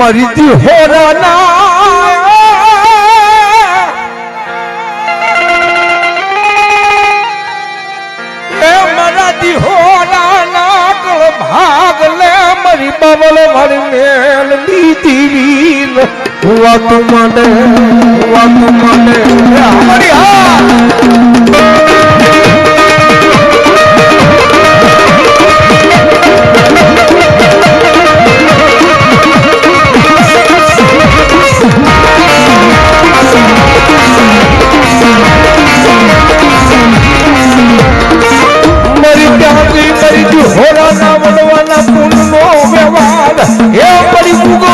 મરજી હોરના મરાતી હોરાના કળ ભાગ લે મરી બબલ ભર મેલ લીધી વીર હુઆ તું મને હુઆ તું મને. હરી હા કરી કરજો હોરા ના વડવાના પુણ્યનો વ્યવહાર. હે પડી ભૂગો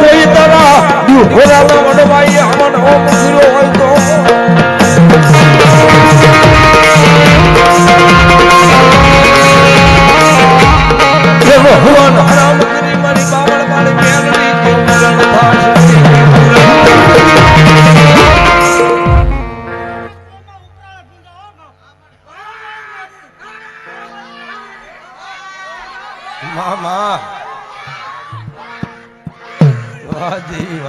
કોઈ તારા હોરા મડવાઈ અમન ઓમ વાહ. વાહ જી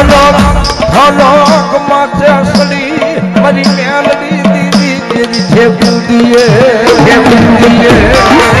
હલોક હલોક માથે અસલી મારી મેલડી દીદી જેરી છે બુંદીએ છે બુંદીએ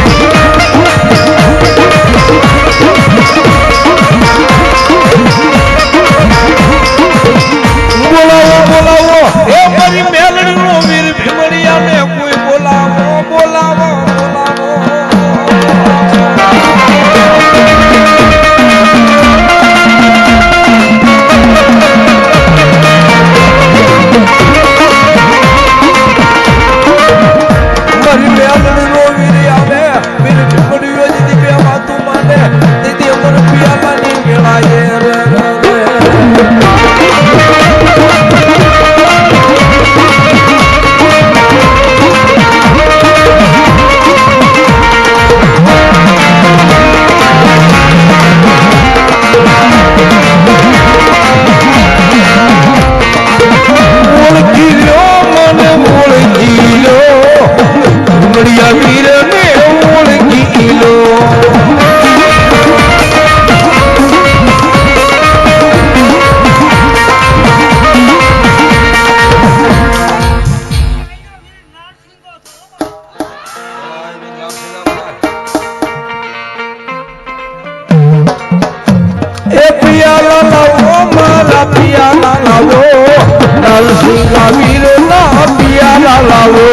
লাভির না পিয়ারা লাভো